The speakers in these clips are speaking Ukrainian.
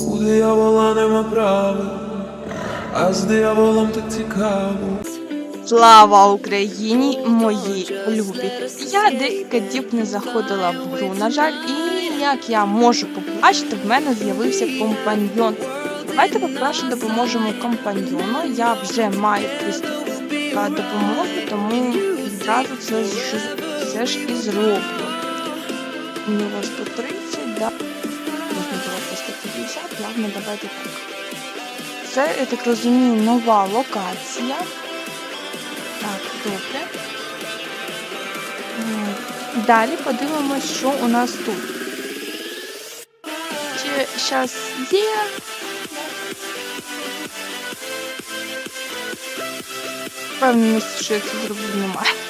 У диявола нема права, а з дияволом так цікаво. Слава Україні, мої любі! Я декілька діб не заходила в гру, на жаль, і як я можу побачити, в мене з'явився компаньйон. Давайте по-перше допоможемо компаньйону. Я вже маю приступ допомоги, тому відразу це ж, це ж і зроблю. Мені вас по 30, да. Можна було просто 50, ладно, давайте так. Це, я так розумію, нова локація. Так, добре. Далі подивимось, що у нас тут. Чи зараз є? Впевненості, що я це зроблю, немає.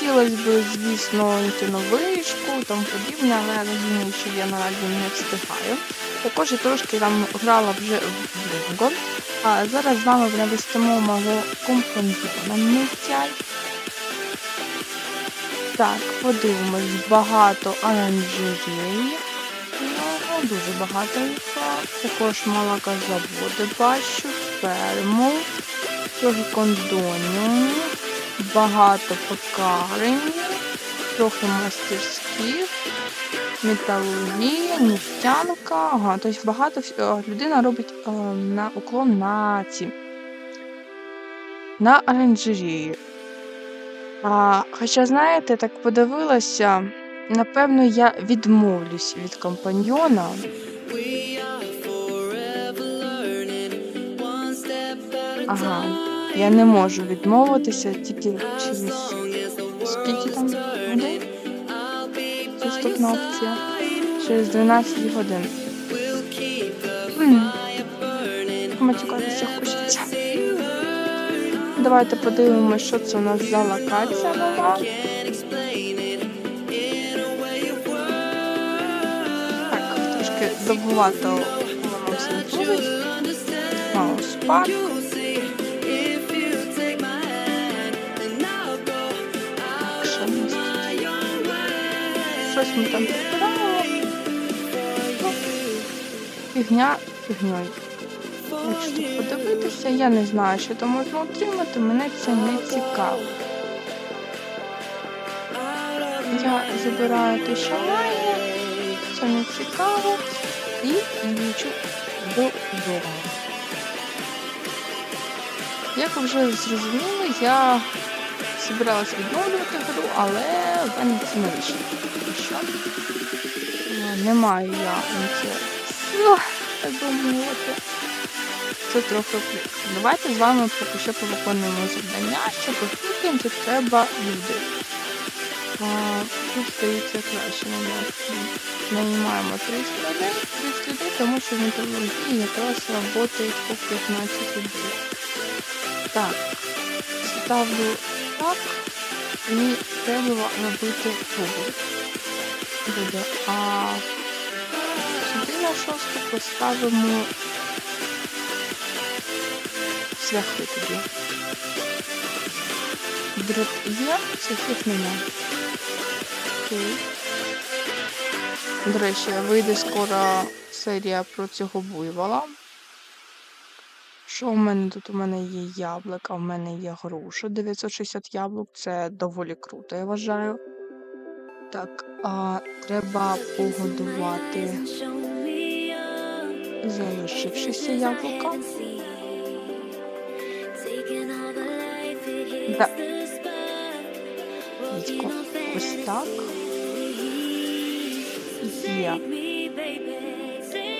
Хотілося б, звісно, йти на вишку, тому подібне, але я розумію, що я наразі не встигаю. Також я трошки там грала вже в Бінго. А зараз з вами навестимо мого компаньйона Миття. Так, подивимось, багато оранжереї. Ну, дуже багато їх. Також молокозаводи бачу, ферму, трохи кондонів, багато пекарень, трохи мастерських, металургія, нефтянка. Ага, тобто багато е, людина робить е, на уклон на ці. На оранжерію. А, хоча, знаєте, так подивилася, напевно, я відмовлюсь від компаньйона. Ага, я не можу відмовитися тільки через скільки там годин? Наступна опція. Через 12 годин. Матюкатися хочеться. Давайте подивимося, що це у нас за локація нова. Так, трошки довгувато воно все. Ми там Фігня фігньою. Якщо подивитися, я не знаю, що там можна отримати, мене це не цікаво. Я забираю те, що має, це не цікаво, і їжджу додому. Як ви вже зрозуміли, я збиралася відновлювати гру, але в мене це не вийшло. Тому що е, не я сил, так би мовити. Це трохи прикро. Давайте з вами поки що повиконуємо завдання, щоб викинути треба люди. А, Тут здається краще наняти. Наймаємо 30 людей, 30 людей, тому що в металургії якраз працює по 15 людей. Так, ставлю так і треба робити трубу. Буде. А сюди на шосту поставимо цвяхи тоді. Дрот є, цвяхів нема. Окей. До речі, вийде скоро серія про цього буйвола. Що у мене тут? У мене є яблука, у мене є груша. 960 яблук, це доволі круто, я вважаю. Так, а, треба погодувати залишившися яблука. Да. Дідько. Ось так. Є.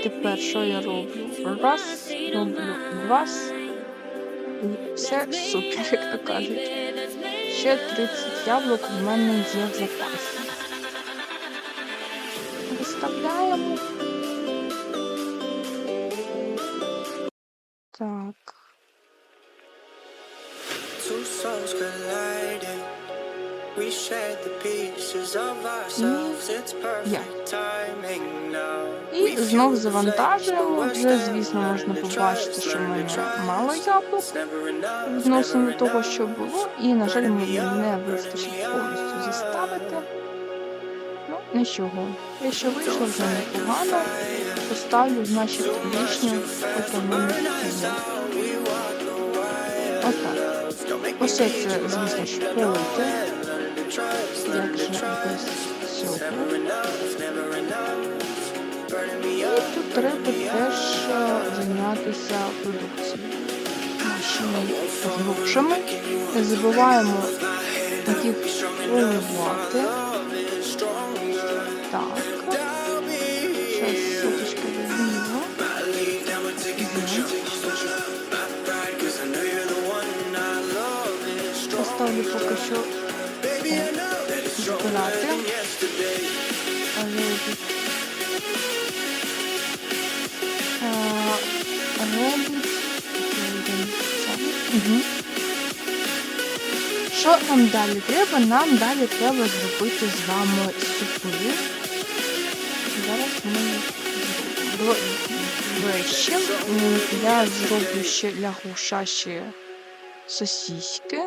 Тепер що я роблю? Раз, роблю два. Все супер, як то кажуть. Ще 30 яблук в мене є в запасі. Виставляємо. Так. Two souls colliding. We shared the pieces of ourselves. It's perfect timing now. І знов завантажуємо. Вже, звісно, можна побачити, що мене мало яблук. Відносно того, що було, і, на жаль, мені не вистачить повністю заставити. Ну, нічого. Якщо вийшло вже непогано, поставлю, значить, лишню отому. Отак. Ось це, звісно ж, полити. Як же без цього. Тут треба теж зайнятися продукцією. Нашими грушами. Не забуваємо їх поливати. Так. Зараз соточка візьму. Поставлю поки що збирати. Але Угу. Що нам далі треба? Нам далі треба зробити з вами супи. Зараз ми до, речі, я зроблю ще для гуша ще сосиски,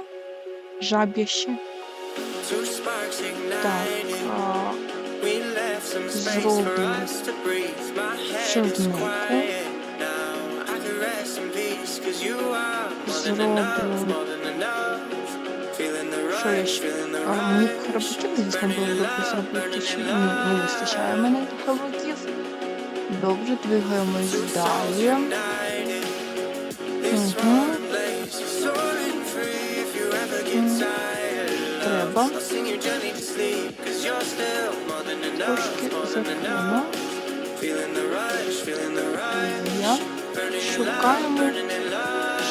жаб'ящі. Так, а, зроблю чорнуху. Що я ще? А, мені храбриків, звісно, було добре зробити, чи не вистачає мене храбриків. Добре, двигаємось далі. Угу. Треба. Трошки закину. Я. Шукаємо,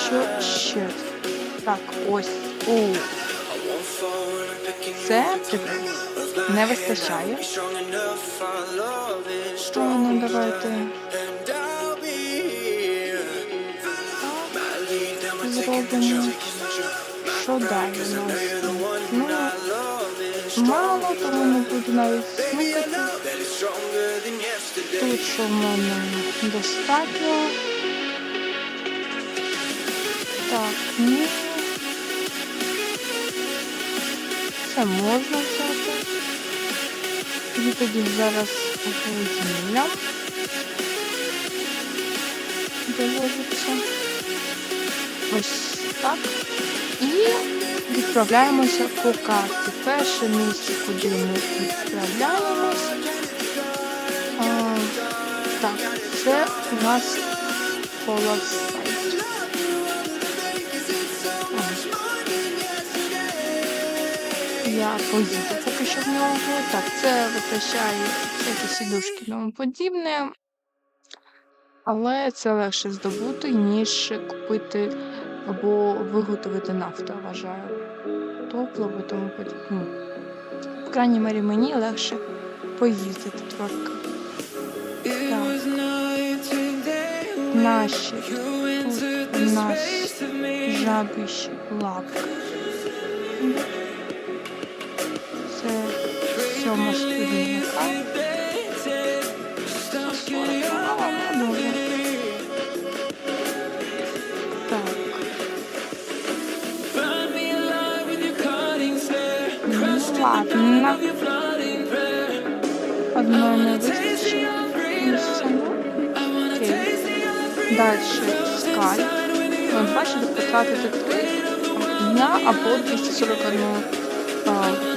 що ще. Так, ось. О, це не вистачає. Що ну давайте зробимо. Що далі у нас? Ну, мало, тому не буду навіть смикати. Тут що в мене достатньо. Так, ні. Це можна взяти. І тоді зараз вугілля доложиться. Ось так. І відправляємося по карті. Перше місце, куди ми відправляємося. Так, це у нас полосайт. Я поїду поки що в нього. Так, це витрачає всякі сідушки тому подібне. Але це легше здобути, ніж купити або виготовити нафту, вважаю. Топливо тому подібне. В крайній мірі мені легше поїздити трошки. Наші у нас жабіші лапки. Добре. Так. Ну, ладно. Одної не вистачить. Місця, ну. Окей. Далі скаль. От бачите, потратити 3 дня або 241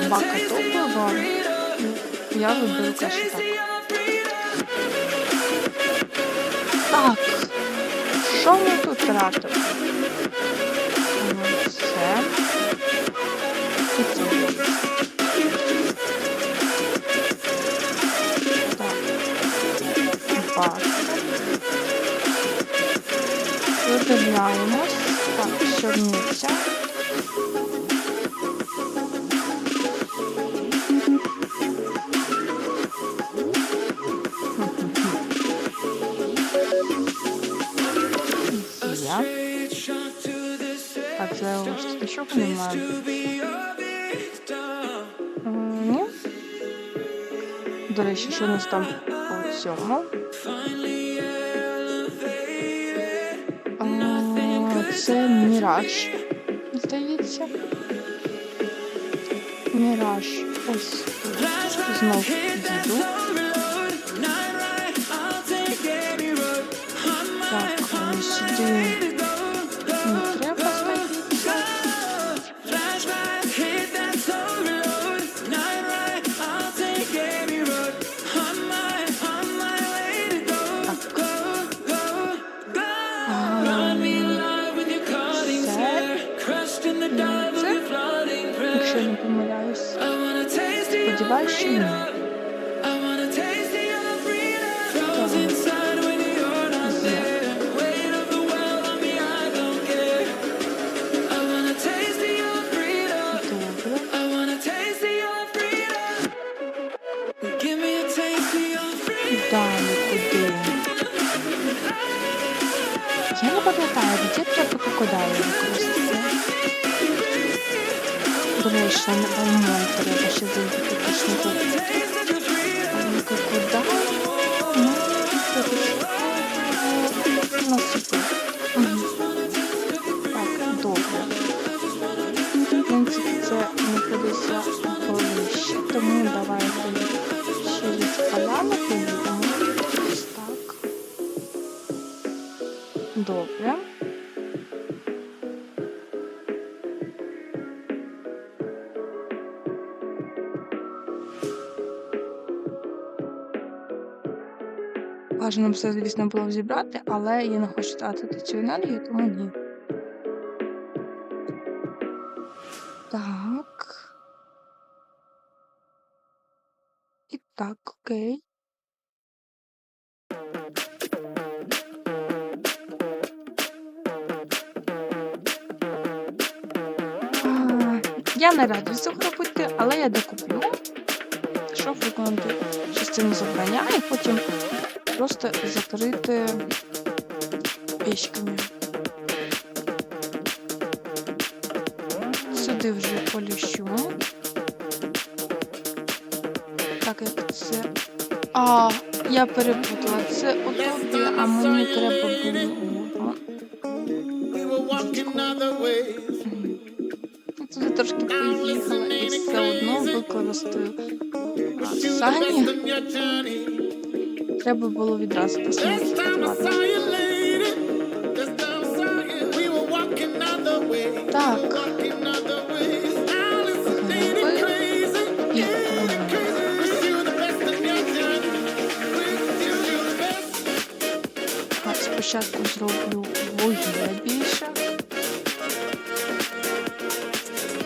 бака топлива. Я виберу краще так. Так. Що ми тут тратимо? Ну, І це. Так. Бак. Видивляємось. Так, чорниця. Так, це ось тут нічого немає. М, Ні. До речі, що у нас там по цьому? А, Це Міраж, здається. Міраж. Ось тут. знов їду. Так, е, сюди Я не пам'ятаю, де треба крокодили використати. На ОМОН треба ще зайти точно тут. Але ну, на супер. Так, добре. В принципі, це знаходиться ближче, тому давайте через поляну поїдемо. Так. Добре. Бажано все, звісно, було зібрати, але я не хочу тратити цю енергію, тому ні. Так. І так, окей. Я не раджу цього робити, але я докуплю, щоб виконати частину завдання потім просто закрити печками. Сюди вже поліщу. Так як це. А, я перепутала. Це утопія, а мені треба було. Туди трошки поїхала і все одно використаю Сані. Треба було відразу ways. Так. Спочатку зроблю вугілля більше.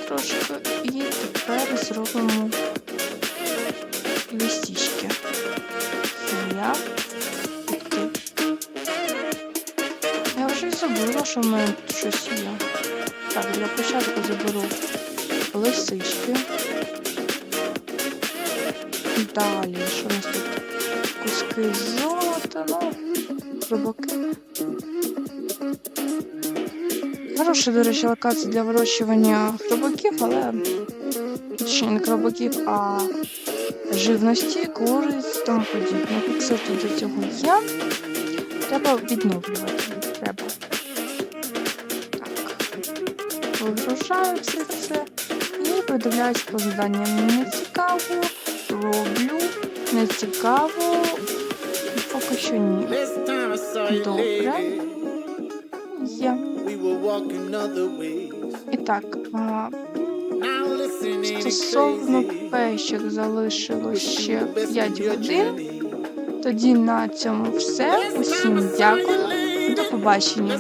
Трошки. І тепер зробимо що в мене тут щось є. Так, для початку заберу лисички. Далі, що у нас тут? Куски золота, ну, хробаки. Хороша, до речі, локація для вирощування хробаків, але точніше не хробаків, а живності, куриць, тому подібне. Все тут до цього є. Треба відновлювати. Вигружаю все це і придивляюсь по завданням. Мені не цікаво, роблю, не цікаво. Поки що ні. Добре. Є. І так, а, стосовно пещок залишилось ще you 5 годин. Тоді на цьому все. Усім дякую. До побачення.